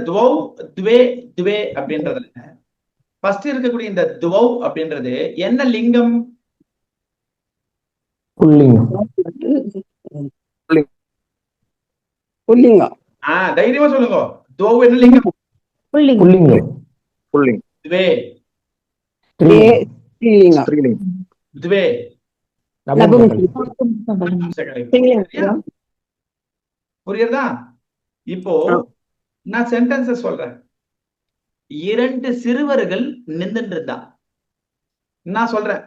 துவௌ துவே துவே அப்படின்றதுல ஃபர்ஸ்ட் இருக்கக்கூடிய இந்த துவௌ அப்படின்றது என்ன லிங்கம்? புல்லிங்கம். ஆஹ் தைரியமா சொல்லுங்க. துவௌ என்ன லிங்கம்? புல்லிங்கம். புல்லிங்கம். புல்லிங் துவே. ஸ்ரீலிங் துவே. புரியுறதா இப்போ. நான் சென்டென்ஸ் சொல்றேன். இரண்டு சிறுவர்கள் நின்றுட்டு இருந்தா நான் சொல்றேன்.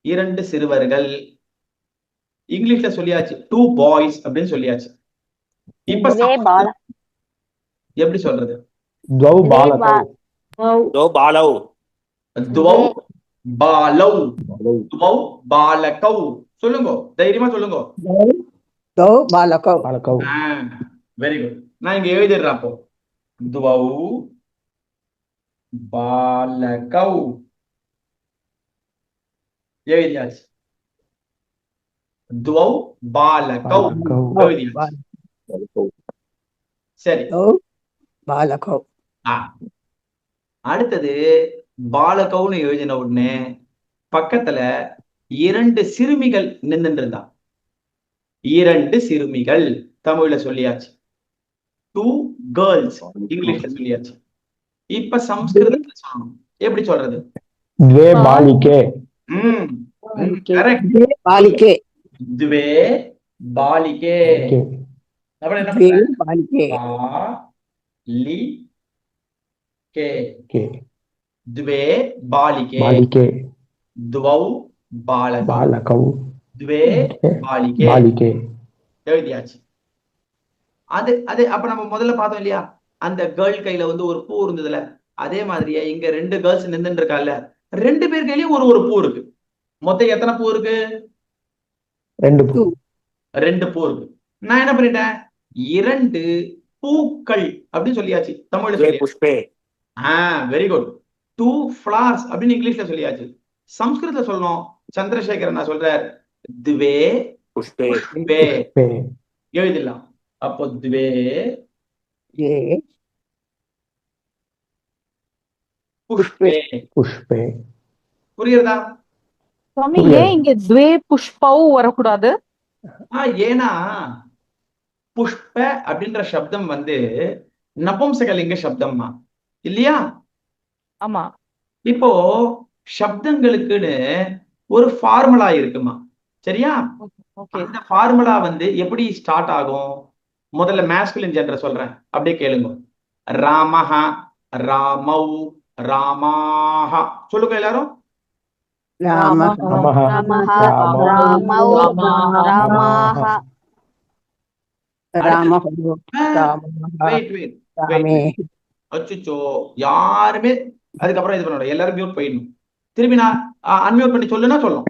இரண்டு சிறுவர்கள். இங்கிலீஷ்ல சொல்லியாச்சு டூ பாய்ஸ் அப்படின்னு சொல்லியாச்சு. இப்ப எப்படி சொல்றது? சொல்லுங்க தைரியமா சொல்லுங்க. வெரி குட் நான் இங்க எழுதிடுறேன் அப்போ. துவௌ பாலகௌ எழுதியாச்சு துவௌ பாலகௌ எழுதியாச்சு சரி பாலகோ அடுத்தது பாலகௌன்னு எழுதின உடனே பக்கத்துல இரண்டு சிறுமிகள் நின்னுட்டு இருந்தா. இரண்டு சிறுமிகள் தமிழ்ல சொல்லியாச்சு. டூ கேர்ள்ஸ் இங்கிலீஷ்ல சொல்லியாச்சு இப்ப சம்ஸ்கிருதத்துல சொல்லணும் எப்படி சொல்றது द्वे बालिके ம் கரெக்ட் தே பாலிகே துவே பாலிகே के அப்புறம் என்ன தே பண்ற பாலிகே பா லி கே के द्वे बालिके बालिके द्वौ बालकौ बालकौ द्वे बालिके बालिके எழுதியாச்சு அது அது அப்ப நம்ம முதல்ல பார்த்தோம் இல்லையா? அந்த கேர்ள் கையில வந்து ஒரு பூ இருந்ததுல. அதே மாதிரியே இங்க ரெண்டு கேர்ள்ஸ் நின்றுட்டு இருக்கால ரெண்டு பேர் கையிலயும் ஒரு ஒரு பூ இருக்கு. மொத்தம் எத்தனை பூ இருக்கு? ரெண்டு பூ. ரெண்டு பூ இருக்கு. நான் என்ன பண்ணிட்டேன்? இரண்டு பூக்கள் அப்படின்னு சொல்லியாச்சு. தமிழ் புஷ்பே. ஆஹ் வெரி குட் டூ பிளார்ஸ் அப்படின்னு இங்கிலீஷ்ல சொல்லியாச்சு. சம்ஸ்கிருதத்துல சொல்லணும். சந்திரசேகர் நான் சொல்றாரு. துவே. புஷ்பே. எழுதிடலாம். அப்போ துவே ஏ புஷ்பே पुष्पे புரியுறதா சுவாமி புரியல. ஏன் இங்க துவே புஷ்பவ் வரக்கூடாது ஆ ஏன்னா புஷ்ப அப்படின்ற சப்தம் வந்து நபும்சகலிங்க சப்தம்மா இல்லையா ஆமா இப்போ சப்தங்களுக்குன்னு ஒரு ஃபார்முலா இருக்குமா சரியா ஓகே அந்த ஃபார்முலா வந்து எப்படி ஸ்டார்ட் ஆகும் முதல்ல மேஸ்குலின் ஜெண்டர் சொல்றேன். அப்படியே கேளுங்க. ராமஹா ராமௌ ராமாஹா. சொல்லுங்க எல்லாரும். அச்சுச்சோ யாருமே அதுக்கப்புறம் இது பண்ண எல்லாரும் மியூட் போயிடணும். திரும்பி நான் அன்மியூட் பண்ணி சொல்லுன்னா சொல்லும்.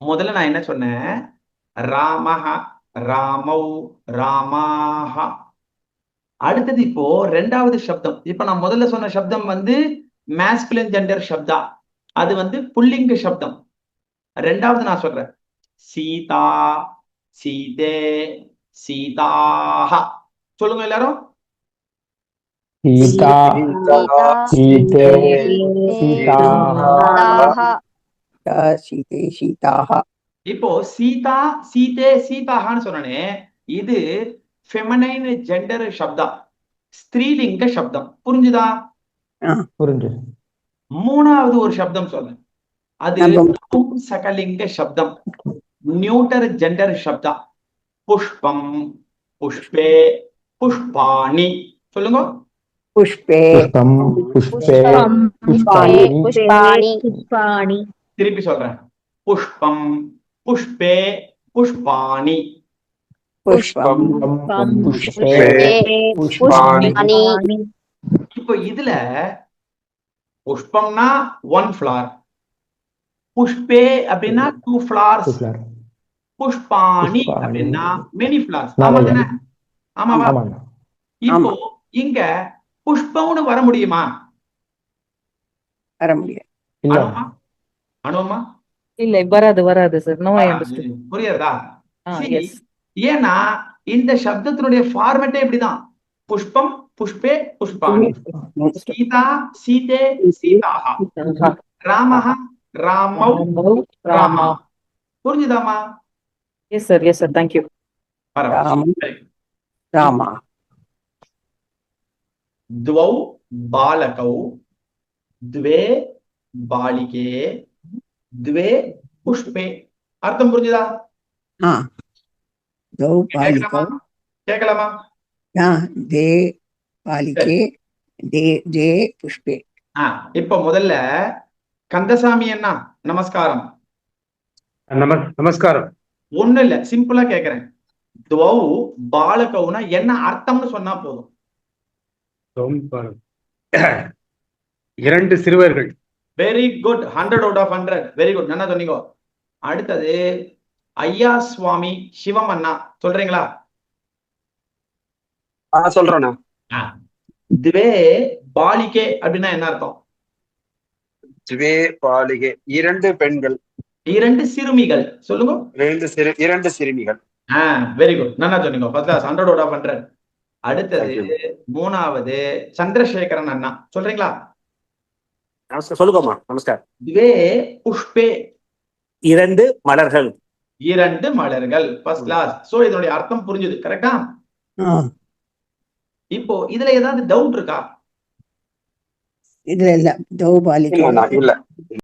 முதல்ல நான் என்ன சொன்னேன்? ராமஹா ராமௌ ராமாஹா. அடுத்தது இப்போ ரெண்டாவது சப்தம். இப்ப நான் முதல்ல சொன்ன சப்தம் வந்து மேஸ்குலன் ஜெண்டர் சப்தா. அது வந்து புல்லிங்க சப்தம். ரெண்டாவது நான் சொல்றேன். சீதா சீதே சீதாஹா. சொல்லுங்க எல்லாரும். சீதா சீதே சீதாஹா. சீதே சீதாஹா. இப்போ சீதா சீதே சீதாகான்னு சொன்னனே இது ஃபெமனைன் ஜெண்டர் சப்தா ஸ்திரீலிங்க சப்தம். புரிஞ்சுதா? புரிஞ்சு மூணாவது ஒரு சப்தம் சொல்ல அது சகலிங்க சப்தம் நியூட்டர் ஜெண்டர் சப்தா புஷ்பம் புஷ்பே புஷ்பாணி. சொல்லுங்க. புஷ்பே. புஷ்பே புஷ்பாணி. திருப்பி சொல்றேன். புஷ்பம் पुष्पे पुष्पाणि புஷ்பாணி இப்போ இதுல புஷ்பம்னா ஒன் ஃபிளார் புஷ்பே அப்படின்னா டூ ஃபிளார்ஸ் पुष्पलार புஷ்பாணி புஷ்பாணி. அப்படின்னா மெனி ஃபிளார்ஸ் நிறைய. ஆமா தானே ஆமாவா ஆமாங்க இப்போ இங்க புஷ்பம்னு வர முடியுமா வர முடியாது இல்ல அனுமா அனுமா இல்ல வராது வராது சார் நோ ஐ அண்டர்ஸ்டாண்ட் புரியுறதா See, எஸ் ஏன்னா இந்த சப்தத்தினுடைய ஃபார்மேட்டே இப்படிதான் புஷ்பம் புஷ்பே புஷ்பாணி சீதா சீதே சீதாஹ ராமஹ ராமௌ ராமா புரிஞ்சுதாமா yes sir yes sir thank you பரவாயில்ல राम द्वौ बालकौ द्वे बालिके துவே புஷ்பே அர்த்தம் புரிஞ்சுதா ద్వౌ పాలికౌ కేకలమా பாலிக்கே தே தே புஷ்பே ஆ இப்ப முதல்ல கந்தசாமி அண்ணா நமஸ்காரம் நமஸ்காரம் ஒண்ணு இல்ல சிம்பிளா கேக்குறேன் துவ பாலகவுனா என்ன அர்த்தம்னு சொன்னா போதும்। இரண்டு சிறுவர்கள்। Very good hundred out of hundred very good நல்லா சொன்னீங்க அடுத்தது ஐயா சுவாமி சிவம் அண்ணா சொல்றீங்களா சொல்றேண்ணா. துவே பாலிகே அப்படின்னா என்ன அர்த்தம்? துவே பாலிகை. இரண்டு பெண்கள். இரண்டு சிறுமிகள். சொல்லுங்க. இரண்டு சிறு இரண்டு சிறுமிகள். ஆ வெரி குட் நல்லா சொன்னீங்க first class hundred out of hundred அடுத்தது மூணாவது சந்திரசேகரன் அண்ணா. சொல்றீங்களா? நமஸ்கார் சொல்லுங்கம்மா. நமஸ்கார் துவே புஷ்பே. இரண்டு மலர்கள். இரண்டு மலர்கள். ஃபர்ஸ்ட் கிளாஸ் சோ இதனுடைய அர்த்தம் புரிஞ்சது. கரெக்டா இப்போ இதுல ஏதாவது டவுட் இருக்கா? இதுல இல்ல. தௌபாலிக்கு இல்ல.